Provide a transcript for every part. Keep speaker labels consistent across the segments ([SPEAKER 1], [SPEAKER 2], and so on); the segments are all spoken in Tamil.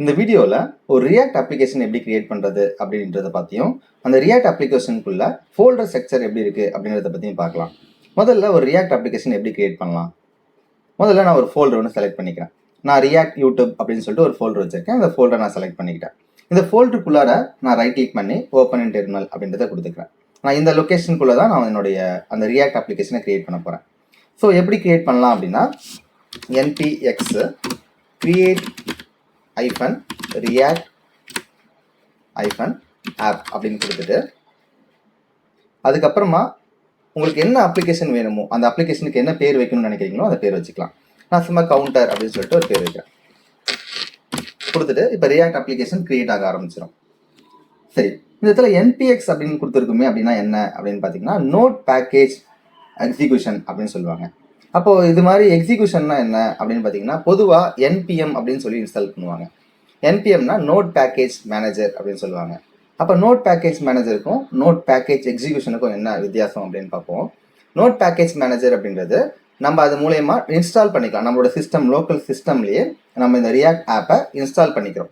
[SPEAKER 1] இந்த வீடியோவில் ஒரு ரியாக்ட் அப்ளிகேஷன் எப்படி கிரியேட் பண்ணுறது அப்படின்றத பற்றியும் அந்த ரியாக்ட் அப்ளிகேஷனுக்குள்ள ஃபோல்டர் ஸ்ட்ரக்சர் எப்படி இருக்குது அப்படின்றத பற்றியும் பார்க்கலாம். முதல்ல ஒரு ரியாக்ட் அப்ளிகேஷன் எப்படி கிரியேட் பண்ணலாம்? முதல்ல நான் ஒரு ஃபோல்டர் ஒன்று செலக்ட் பண்ணிக்கிறேன். நான் ரியாக்ட் யூடியூப் அப்படின்னு சொல்லிட்டு ஒரு ஃபோல்டர் வச்சுருக்கேன். அந்த ஃபோல்டர் நான் செலக்ட் பண்ணிக்கிட்டேன். இந்த ஃபோல்டருக்குள்ளார நான் ரைட் கிளிக் பண்ணி ஓப்பன் இன் டெர்மினல் அப்படின்றத கொடுத்துக்கிறேன். நான் இந்த லொக்கேஷனுக்குள்ளே தான் நான் என்னுடைய அந்த ரியாக்ட் அப்ளிகேஷனை கிரியேட் பண்ண போகிறேன் ஸோ எப்படி கிரியேட் பண்ணலாம் அப்படின்னா NPX create hyphen react hyphen app அப்படின்னு கொடுத்துட்டு அதுக்கப்புறமா உங்களுக்கு என்ன அப்ளிகேஷன் வேணுமோ அந்த அப்ளிகேஷனுக்கு என்ன பேர் வைக்கணும்னு நினைக்கிறீங்களோ அந்த பேர் வச்சுக்கலாம். நான் சும்மா கவுண்டர் அப்படின்னு சொல்லிட்டு ஒரு பேர் வைக்கிறேன். கொடுத்துட்டு இப்போ ரியாக்ட் அப்ளிகேஷன் கிரியேட் ஆக ஆரம்பிச்சிடும் சரி இந்த இடத்துல என்பிஎக்ஸ் அப்படின்னு கொடுத்துருக்குமே அப்படின்னா என்ன அப்படின்னு பார்த்தீங்கன்னா நோட் பேக்கேஜ் எக்ஸிக்யூஷன் அப்படின்னு சொல்லுவாங்க. அப்போது இது மாதிரி எக்ஸிக்யூஷன்னா என்ன அப்படின்னு பார்த்தீங்கன்னா பொதுவாக என்பிஎம் அப்படின்னு சொல்லி இன்ஸ்டால் பண்ணுவாங்க. என்பிஎம்னா நோட் பேக்கேஜ் மேனேஜர் அப்படின்னு சொல்லுவாங்க. அப்போ நோட் பேக்கேஜ் மேனேஜருக்கும் நோட் பேக்கேஜ் எக்ஸிக்யூஷனுக்கும் என்ன வித்தியாசம் அப்படின்னு பார்ப்போம். நோட் பேக்கேஜ் மேனேஜர் அப்படின்றது நம்ம அது மூலயமா இன்ஸ்டால் பண்ணிக்கலாம். நம்மளோட சிஸ்டம் லோக்கல் சிஸ்டம்லேயே நம்ம இந்த ரியாக்ட் ஆப்பை இன்ஸ்டால் பண்ணிக்கிறோம்.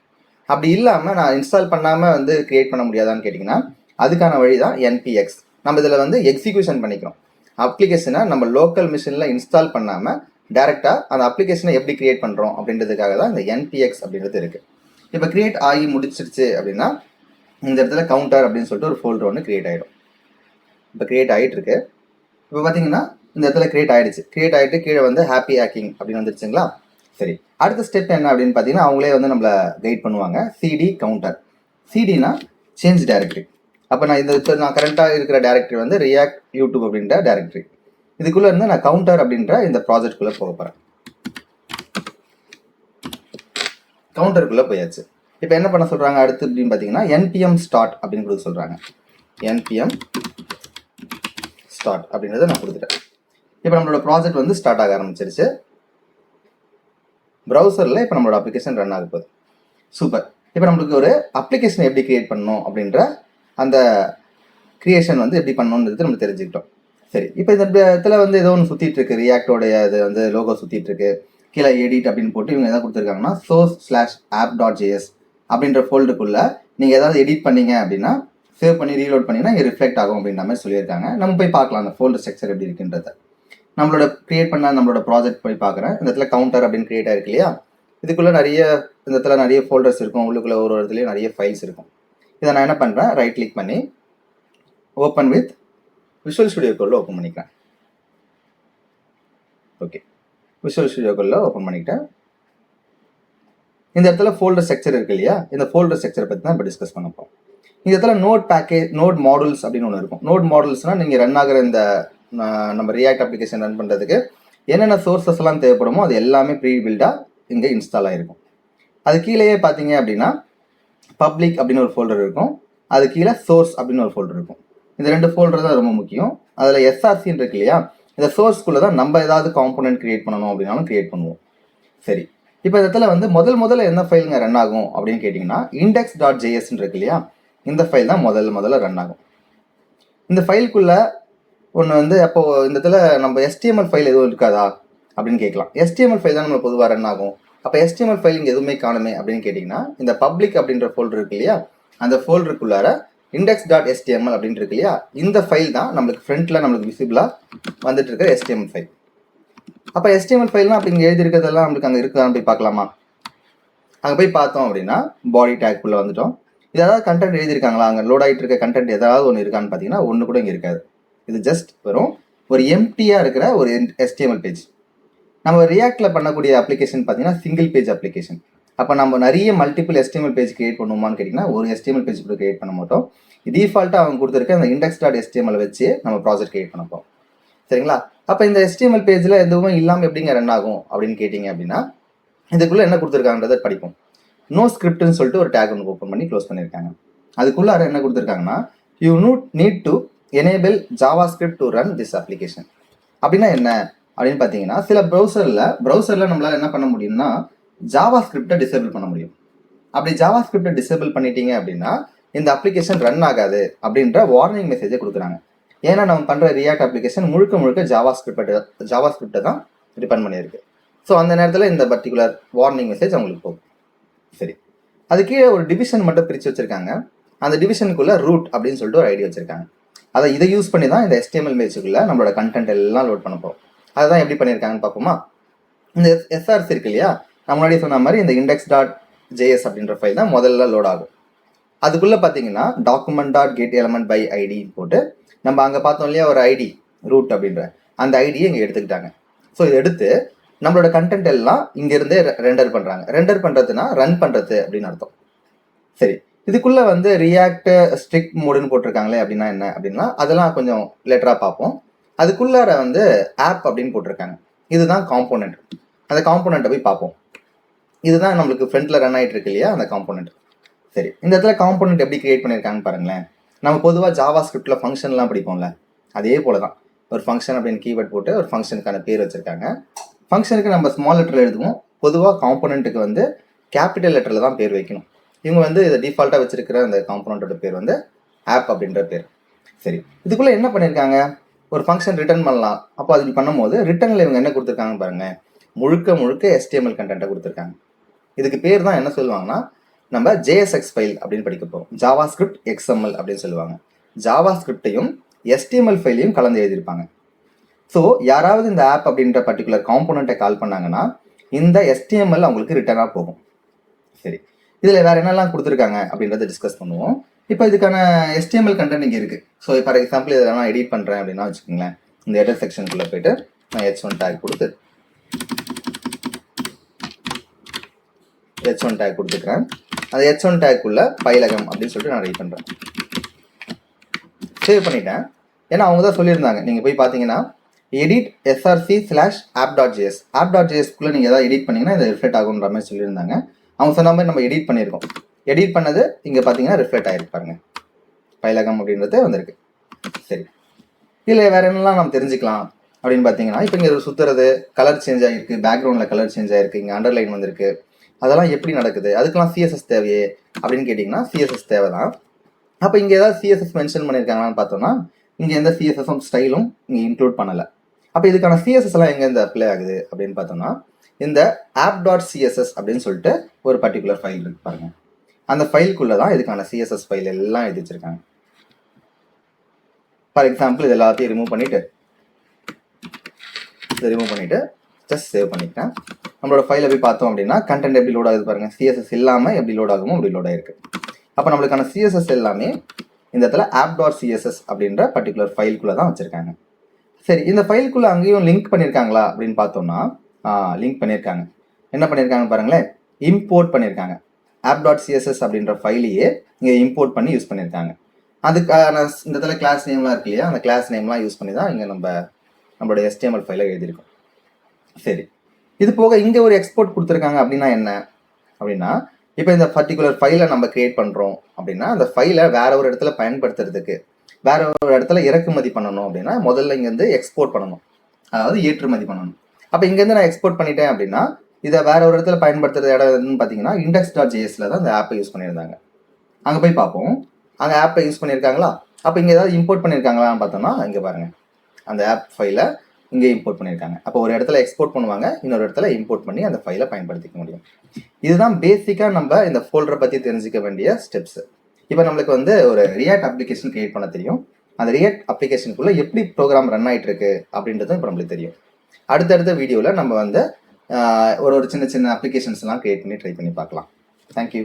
[SPEAKER 1] அப்படி இல்லாமல் நான் இன்ஸ்டால் பண்ணாமல் வந்து கிரியேட் பண்ண முடியாதான்னு கேட்டிங்கன்னா அதுக்கான வழி தான் என்பிஎக்ஸ் நம்ம இதில் வந்து எக்ஸிக்யூஷன் பண்ணிக்கிறோம். அப்ளிகேஷனை நம்ம லோக்கல் மிஷினில் இன்ஸ்டால் பண்ணாமல் டேரெக்டாக அந்த அப்ளிகேஷனை எப்படி கிரியேட் பண்ணுறோம் அப்படின்றதுக்காக தான் இந்த என்பிஎக்ஸ் அப்படின்றது இருக்குது இப்போ கிரியேட் ஆகி முடிச்சிருச்சு அப்படின்னா இந்த இடத்துல கவுண்டர் அப்படின்னு சொல்லிட்டு ஒரு ஃபோல்டர் ஒன்று கிரியேட் ஆகிடும் இப்போ கிரியேட் ஆகிட்டு இருக்கு. இப்போ பார்த்தீங்கன்னா இந்த இடத்துல கிரியேட் ஆகிடுச்சு கிரியேட் ஆகிட்டு கீழே வந்து ஹாப்பி ஹேக்கிங் அப்படின்னு வந்துருச்சுங்களா? சரி. அடுத்த ஸ்டெப் என்ன அப்படின்னு பார்த்தீங்கன்னா அவங்களே வந்து நம்மளை கைட் பண்ணுவாங்க. சிடி கவுண்டர் சிடினா சேஞ்ச் டைரக்டரி அப்போ நான் இந்த இப்போ நான் கரண்ட்டாக இருக்கிற டேரக்டரி வந்து ரியாக்ட் யூடியூப் அப்படின்ற டேரக்டரி இதுக்குள்ளே இருந்து நான் கவுண்டர் அப்படின்ற இந்த ப்ராஜெக்ட்குள்ளே போக போகிறேன் கவுண்டருக்குள்ளே போயாச்சு. இப்போ என்ன பண்ண சொல்கிறாங்க அடுத்து அப்படின்னு பார்த்தீங்கன்னா என்பிஎம் ஸ்டார்ட் அப்படின்னு கொடுக்க சொல்கிறாங்க என்பிஎம் ஸ்டார்ட் அப்படின்றத நான் கொடுத்துட்டேன். இப்போ நம்மளோட ப்ராஜெக்ட் வந்து ஸ்டார்ட் ஆக ஆரம்பிச்சிருச்சு. ப்ரௌசரில் இப்போ நம்மளோட அப்ளிகேஷன் ரன் ஆக போகுது. சூப்பர் இப்போ நம்மளுக்கு ஒரு அப்ளிகேஷன் எப்படி கிரியேட் பண்ணணும் அப்படின்ற அந்த கிரியேஷன் வந்து எப்படி பண்ணணுன்றது நம்ம தெரிஞ்சுக்கிட்டோம். சரி இப்போ இந்த இடத்துல வந்து ஏதோ ஒன்று சுற்றிட்டு இருக்கு. ரியாக்டோடைய இது வந்து லோகோ சுற்றிட்டு இருக்கு. கீழே எடிட் அப்படின்னு போட்டு இவங்க எதாவது கொடுத்துருக்காங்கன்னா source slash app dot JS அப்படின்ற ஃபோல்டுக்குள்ளே நீங்கள் ஏதாவது எடிட் பண்ணீங்க அப்படின்னா சேவ் பண்ணி ரீலோட் பண்ணிங்கன்னா இது ரிஃப்ளெக்ட் ஆகும் அப்படின்ற மாதிரி சொல்லியிருக்காங்க. நம்ம போய் பார்க்கலாம் அந்த ஃபோல்டர் ஸ்ட்ரக்சர் எப்படி இருக்குன்றத. நம்மளோட க்ரியேட் பண்ண நம்மளோட ப்ராஜெக்ட் போய் பார்க்குறேன். இந்த இடத்துல கவுண்டர் அப்படின்னு க்ரியேட் ஆயிருக்கு இல்லையா? இதுக்குள்ளே நிறைய இந்த இடத்துல நிறைய ஃபோல்டர்ஸ் இருக்கும். உள்ளுக்குள்ளே ஒரு ஒரு இடத்துலையும் நிறைய ஃபைல்ஸ் இருக்கும். இதை நான் என்ன பண்ணுறேன் ரைட் கிளிக் பண்ணி open with visual studio open பண்ணிக்கிறேன். ஓகே விஷுவல் ஸ்டுடியோ ஓப்பன் பண்ணிக்கிட்டேன். இந்த இடத்துல ஃபோல்டர் ஸ்ட்ரக்சர் இருக்கு இல்லையா? இந்த ஃபோல்டர் ஸ்ட்ரக்சர் பற்றி தான் இப்போ டிஸ்கஸ் பண்ண போகிறோம் இந்த இடத்துல நோட் பேக்கேஜ் நோட் மாடல்ஸ் அப்படின்னு ஒன்று இருக்கும். நோட் மாடல்ஸ்னால் நீங்கள் ரன் ஆகிற இந்த நம்ம ரியாக்ட் அப்ளிகேஷன் ரன் பண்ணுறதுக்கு என்னென்ன சோர்சஸ் எல்லாம் தேவைப்படுமோ அது எல்லாமே ப்ரீ பில்டாக இங்கே இன்ஸ்டால் ஆகிருக்கும் அது கீழேயே பார்த்தீங்க அப்படின்னா பப்ளிக் அப்படின்னு ஒரு ஃபோல்டர் இருக்கும். அது கீழே சோர்ஸ் அப்படின்னு ஒரு ஃபோல்டர் இருக்கும். இந்த ரெண்டு ஃபோல்டர் தான் ரொம்ப முக்கியம். அதில் எஸ்ஆர்சின்னு இருக்கு இல்லையா? இந்த சோர்ஸ்க்குள்ளே தான் நம்ம ஏதாவது காம்போனன்ட் கிரியேட் பண்ணணும் அப்படின்னாலும் கிரியேட் பண்ணுவோம். சரி. இப்போ இந்த இடத்துல வந்து முதல் முதல்ல என்ன ஃபைலுங்க ரன் ஆகும் அப்படின்னு கேட்டிங்கன்னா இண்டெக்ஸ் டாட் ஜேஎஸ்ன்னு இருக்கு இல்லையா? இந்த ஃபைல் தான் முதல்ல முதல்ல ரன் ஆகும். இந்த ஃபைலுக்குள்ள ஒன்று வந்து அப்போ இந்த இடத்துல நம்ம எஸ்டிஎம்எல் ஃபைல் எதுவும் இருக்காதா? அப்படின்னு கேட்கலாம். எஸ்டிஎம்எல் ஃபைல் தான் நம்ம பொதுவாக ரன் ஆகும். அப்போ எஸ்டிஎம்எல் ஃபைல் இங்கே எதுவுமே காணுமே அப்படின்னு கேட்டிங்கன்னா இந்த பப்ளிக் அப்படின்ற ஃபோல்டர் இருக்கு இல்லையா? அந்த ஃபோல்டருக்குள்ளார இண்டெக்ஸ் டாட் எஸ்டிஎம்எல் அப்படின்னு இருக்கு இல்லையா? இந்த ஃபைல் தான் நம்மளுக்கு ஃப்ரண்ட்டில் நம்மளுக்கு விசிபிளாக வந்துட்டு இருக்கிற எஸ்டிஎம்எல் ஃபைல் அப்போ எஸ்டிஎம்எல் ஃபைல்லாம் அப்படி இங்கே எழுதிருக்கிறதெல்லாம் நம்மளுக்கு அங்கே இருக்குதான்னு போய் பார்க்கலாமா? அங்கே போய் பார்த்தோம் அப்படின்னா பாடி டேக்குள்ளே வந்துட்டோம். இது ஏதாவது கண்டென்ட் எழுதியிருக்காங்களா? அங்கே லோட் ஆகிட்டு இருக்க கண்டென்ட் ஏதாவது ஒன்று இருக்கான்னு பார்த்தீங்கன்னா ஒன்று கூட இங்கே இருக்காது. இது ஜஸ்ட் வெறும் ஒரு எம்டியாக இருக்கிற ஒரு எஸ்டிஎம்எல் பேஜ் நம்ம ரியாக்டில் பண்ணக்கூடிய அப்ளிகேஷன் பார்த்தீங்கன்னா சிங்கிள் பேஜ் அப்ளிகேஷன் அப்போ நம்ம நிறைய மல்டிபிள் HTML பேஜ் கிரியேட் பண்ணுவோமான்னு கேட்டிங்கன்னா ஒரு HTML பேஜ் கூட கிரியேட் பண்ண மாட்டோம். டிஃபால்ட்டாக அவங்க கொடுத்துருக்க அந்த இண்டெக்ஸ் டாட் எஸ்டிஎம்எல் வச்சு நம்ம ப்ராஜெக்ட் கிரியேட் பண்ணப்போம் சரிங்களா? அப்போ இந்த எஸ்டிஎம்எல் பேஜில் எதுவுமே இல்லாமல் எப்படிங்க ரன் ஆகும் அப்படின்னு கேட்டிங்க அப்படின்னா இதுக்குள்ளே என்ன கொடுத்துருக்காங்கன்றதை படிப்போம். நோ ஸ்கிரிப்ட்னு சொல்லிட்டு ஒரு டேக் ஒன்று ஓப்பன் பண்ணி க்ளோஸ் பண்ணியிருக்காங்க. அதுக்குள்ளார என்ன கொடுத்துருக்காங்கன்னா you need need to enable javascript to run this application அப்படின்னா என்ன? அப்படின்னு பார்த்தீங்கன்னா சில ப்ரௌசரில் ப்ரௌசரில் நம்மளால் என்ன பண்ண முடியும்னா ஜாவா ஸ்கிரிப்டை டிசேபிள் பண்ண முடியும். அப்படி ஜாவா ஸ்கிரிப்டை டிசேபிள் பண்ணிட்டீங்க அப்படின்னா இந்த அப்ளிகேஷன் ரன் ஆகாது அப்படின்ற வார்னிங் மெசேஜை கொடுக்குறாங்க. ஏன்னா நம்ம பண்ணுற ரியாக்ட் அப்ளிகேஷன் முழுக்க முழுக்க ஜாவா ஸ்கிரிப்ட் ஜாவா ஸ்கிரிப்டை தான் டிபெண்ட் பண்ணியிருக்கு. ஸோ அந்த நேரத்தில் இந்த பர்டிகுலர் வார்னிங் மெசேஜ் அவங்களுக்கு போகும். சரி. அது கீழே ஒரு டிவிஷன் மட்டும் பிரித்து வச்சுருக்காங்க. அந்த டிவிஷனுக்குள்ளே ரூட் அப்படின்னு சொல்லிட்டு ஒரு ஐடி வச்சுருக்காங்க. அதை இதை யூஸ் பண்ணி தான் இந்த எஸ்டிஎம்எல் பேஜுக்குள்ள நம்மளோட கண்டென்ட் எல்லாம் லோட் பண்ண போகிறோம் அதுதான் எப்படி பண்ணியிருக்காங்கன்னு பார்ப்போமா? இந்த எஸ்ஆர்சி இருக்கு இல்லையா? நான் முன்னாடி சொன்ன மாதிரி இந்த இண்டெக்ஸ் டாட் ஜேஎஸ் அப்படின்ற ஃபைல் தான் முதல்ல லோட் ஆகும். அதுக்குள்ளே பார்த்தீங்கன்னா document dot get element by ஐடின்னு போட்டு நம்ம அங்கே பார்த்தோம் இல்லையா ஒரு ஐடி ரூட் அப்படின்ற அந்த ஐடியை இங்கே எடுத்துக்கிட்டாங்க. ஸோ இதை எடுத்து நம்மளோட கண்டென்ட் எல்லாம் இங்கேருந்தே ரெண்டர் பண்ணுறாங்க ரெண்டர் பண்ணுறதுனா ரன் பண்ணுறது அப்படின்னு அர்த்தம். சரி இதுக்குள்ளே வந்து ரியாக்ட் ஸ்ட்ரிக் மோடுன்னு போட்டிருக்காங்களே அப்படின்னா என்ன அப்படின்னா அதெல்லாம் கொஞ்சம் லேட்டராக பார்ப்போம். அதுக்குள்ளார வந்து ஆப் அப்படின்னு போட்டிருக்காங்க. இதுதான் காம்போனண்ட் அந்த காம்போனண்ட்டை போய் பார்ப்போம். இதுதான் நம்மளுக்கு ஃப்ரண்ட்டில் ரன் ஆகிட்டு இருக்கு இல்லையா அந்த காம்போனன்ட் சரி இந்த இடத்துல காம்போனன்ட் எப்படி கிரியேட் பண்ணியிருக்காங்கன்னு பாருங்களேன். நம்ம பொதுவாக ஜாவா ஸ்கிரிப்டில் ஃபங்க்ஷன்லாம் படிப்போம்ல. அதே போல தான் ஒரு ஃபங்க்ஷன் அப்படின்னு கீவேர்ட் போட்டு ஒரு ஃபங்க்ஷனுக்கான பேர் வச்சுருக்காங்க. ஃபங்க்ஷனுக்கு நம்ம ஸ்மால் லெட்டரில் எழுதுவோம். பொதுவாக காம்போனண்ட்டுக்கு வந்து கேபிட்டல் லெட்டரில் தான் பேர் வைக்கணும். இவங்க வந்து இதை டிஃபால்ட்டாக வச்சிருக்கிற அந்த காம்போனண்ட்டோட பேர் வந்து ஆப் அப்படின்ற பேர். சரி இதுக்குள்ளே என்ன பண்ணியிருக்காங்க? ஒரு ஃபங்க்ஷன் ரிட்டர்ன் பண்ணலாம். அப்போ அது பண்ணும்போது ரிட்டர்னில் இவங்க என்ன கொடுத்துருக்காங்க பாருங்கள் முழுக்க முழுக்க எஸ்டிஎம்எல் கண்டென்ட்டை கொடுத்துருக்காங்க. இதுக்கு பேர் தான் என்ன சொல்லுவாங்கன்னா நம்ம ஜேஎஸ்எக்ஸ் ஃபைல் அப்படின்னு படிக்க போகிறோம் ஜாவா ஸ்கிரிப்ட் எக்ஸ்எம்எல் அப்படின்னு சொல்லுவாங்க. ஜாவா ஸ்கிரிப்டையும் எஸ்டிஎம்எல் ஃபைலையும் கலந்து எழுதியிருப்பாங்க. ஸோ யாராவது இந்த ஆப் அப்படின்ற பர்டிகுலர் காம்போனண்ட்டை கால் பண்ணாங்கன்னா இந்த எஸ்டிஎம்எல் அவங்களுக்கு ரிட்டர்னாக போகும். சரி. இதில் வேறு என்னெல்லாம் கொடுத்துருக்காங்க அப்படின்றத டிஸ்கஸ் பண்ணுவோம். இப்போ இதுக்கான எஸ்டிஎம்எல் கண்டென்ட் இங்கே இருக்குது ஸோ ஃபார் எக்ஸாம்பிள் இதை நான் எடிட் பண்ணுறேன் அப்படின்னா வச்சுக்கோங்களேன். இந்த எடர் செக்ஷனுக்குள்ளே போயிட்டு நான் ஹெச் ஒன் டேக் கொடுத்து ஹெச் ஒன் டேக் கொடுத்துக்கிறேன். அந்த ஹெச் ஒன் டேக்குள்ளே பைலகம் அப்படின்னு சொல்லிட்டு நான் ரெடி பண்ணுறேன் சேவ் பண்ணிட்டேன். ஏன்னா அவங்க தான் சொல்லியிருந்தாங்க. நீங்கள் போய் பார்த்தீங்கன்னா edit SRC slash app dot JS app dot ஜிஎஸ்க்குள்ளே நீங்கள் எதாவது எடிட் பண்ணிங்கன்னா இது ரிஃப்ளெக்ட் ஆகுன்ற மாதிரி சொல்லியிருந்தாங்க. அவங்க சொன்ன மாதிரி நம்ம எடிட் பண்ணியிருக்கோம். எடிட் பண்ணது இங்கே பார்த்தீங்கன்னா ரிஃப்ளெக்ட் ஆகிருப்பாருங்க பைலகம் அப்படின்றது வந்திருக்கு. சரி. இதில் வேற என்னெல்லாம் நம்ம தெரிஞ்சுக்கலாம் அப்படின்னு பார்த்தீங்கன்னா இப்போ இங்கே சுற்றுறது கலர் சேஞ்ச் ஆகிருக்கு பேக்ரவுண்டில் கலர் சேஞ்ச் ஆகிருக்கு இங்கே அண்டர்லைன் வந்திருக்கு. அதெல்லாம் எப்படி நடக்குது? அதுக்கெல்லாம் சிஎஸ்எஸ் தேவையே? அப்படின்னு கேட்டிங்கன்னா சிஎஸ்எஸ் தேவை தான் அப்போ இங்கே ஏதாவது சிஎஸ்எஸ் மென்ஷன் பண்ணியிருக்காங்களான்னு பார்த்தோம்னா இங்கே எந்த சிஎஸ்எஸும் ஸ்டைலும் இங்கே இன்க்ளூட் பண்ணலை. அப்போ இதுக்கான சிஎஸ்எஸ் எல்லாம் எங்கே இந்த அப்ளை ஆகுது அப்படின்னு பார்த்தோம்னா இந்த ஆப் டாட் சிஎஸ்எஸ் அப்படின்னு சொல்லிட்டு ஒரு பர்டிகுலர் ஃபைல் இருக்கு பாருங்க. அந்த ஃபைலுக்குள்ளே தான் இதுக்கான சிஎஸ்எஸ் ஃபைல் எல்லாம் எழுதி வச்சிருக்காங்க. ஃபார் எக்ஸாம்பிள் இது எல்லாத்தையும் ரிமூவ் பண்ணிட்டு இதை ரிமூவ் பண்ணிட்டு ஜஸ்ட் சேவ் பண்ணிட்டேன் நம்மளோட ஃபைலை போய் பார்த்தோம் அப்படின்னா கண்டென்ட் எப்படி லோட் ஆகுது பாருங்கள் சிஎஸ்எஸ் இல்லாமல் எப்படி லோட் ஆகுமோ அப்படி லோட் ஆயிருக்கு. அப்போ நம்மளுக்கான சிஎஸ்எஸ் எல்லாமே இந்த இடத்துல ஆப் டாட் சிஎஸ்எஸ் அப்படின்ற பர்டிகுலர் ஃபைலுக்குள்ளே தான் வச்சுருக்காங்க. சரி இந்த ஃபைலுக்குள்ளே அங்கேயும் லிங்க் பண்ணியிருக்காங்களா அப்படின்னு பார்த்தோம்னா லிங்க் பண்ணியிருக்காங்க என்ன பண்ணியிருக்காங்க பாருங்களேன். இம்போர்ட் பண்ணியிருக்காங்க ஆப் டாட் சிஎஸ்எஸ் அப்படின்ற ஃபைலையே இங்கே இம்போர்ட் பண்ணி யூஸ் பண்ணியிருக்காங்க அதுக்கான இந்த இடத்துல கிளாஸ் நேம்லாம் இருக்கு இல்லையா? அந்த கிளாஸ் நேம்லாம் யூஸ் பண்ணி தான் இங்கே நம்ம நம்மளோட எஸ்டிஎம்எல் ஃபைலை எழுதியிருக்கோம். சரி. இது போக இங்கே ஒரு எக்ஸ்போர்ட் கொடுத்துருக்காங்க அப்படின்னா என்ன? அப்படின்னா இப்போ இந்த பர்டிகுலர் ஃபைலை நம்ம கிரியேட் பண்ணுறோம் அப்படின்னா அந்த ஃபைலை வேற ஒரு இடத்துல பயன்படுத்துறதுக்கு வேற ஒரு இடத்துல இறக்குமதி பண்ணணும் அப்படின்னா முதல்ல இங்கேருந்து எக்ஸ்போர்ட் பண்ணணும். அதாவது ஏற்றுமதி பண்ணணும். அப்போ இங்கேருந்து நான் எக்ஸ்போர்ட் பண்ணிட்டேன் அப்படின்னா இதை வேற ஒரு இடத்துல பயன்படுத்துறது இடம் பார்த்தீங்கன்னா இண்டெக்ஸ் டாட் ஜிஎஸ்ல தான் அந்த ஆப்பை யூஸ் பண்ணியிருந்தாங்க. அங்கே போய் பார்ப்போம். அங்கே ஆப்பை யூஸ் பண்ணியிருக்காங்களா? அப்போ இங்கே ஏதாவது இம்போர்ட் பண்ணியிருக்காங்களான்னு பார்த்தோம்னா இங்கே பாருங்க. அந்த ஆப் ஃபைலை இங்கே இம்போர்ட் பண்ணியிருக்காங்க. அப்போ ஒரு இடத்துல எக்ஸ்போர்ட் பண்ணுவாங்க இன்னொரு இடத்துல இம்போர்ட் பண்ணி அந்த ஃபைலை பயன்படுத்திக்க முடியும். இதுதான் பேசிக்காக நம்ம இந்த ஃபோல்டரை பற்றி தெரிஞ்சுக்க வேண்டிய ஸ்டெப்ஸ் இப்போ நம்மளுக்கு வந்து ஒரு ரியாக்ட் அப்ளிகேஷன் கிரியேட் பண்ண தெரியும். அந்த ரியாக்ட் அப்ளிகேஷனுக்குள்ளே எப்படி ப்ரோக்ராம் ரன் ஆகிட்டு இருக்கு அப்படின்றதும் இப்போ நம்மளுக்கு தெரியும். அடுத்தடுத்த வீடியோவில் நம்ம வந்து ஒரு ஒரு சின்ன சின்ன அப்ளிகேஷன்ஸ்லாம் க்ரியேட் பண்ணி ட்ரை பண்ணி பார்க்கலாம். தேங்க்யூ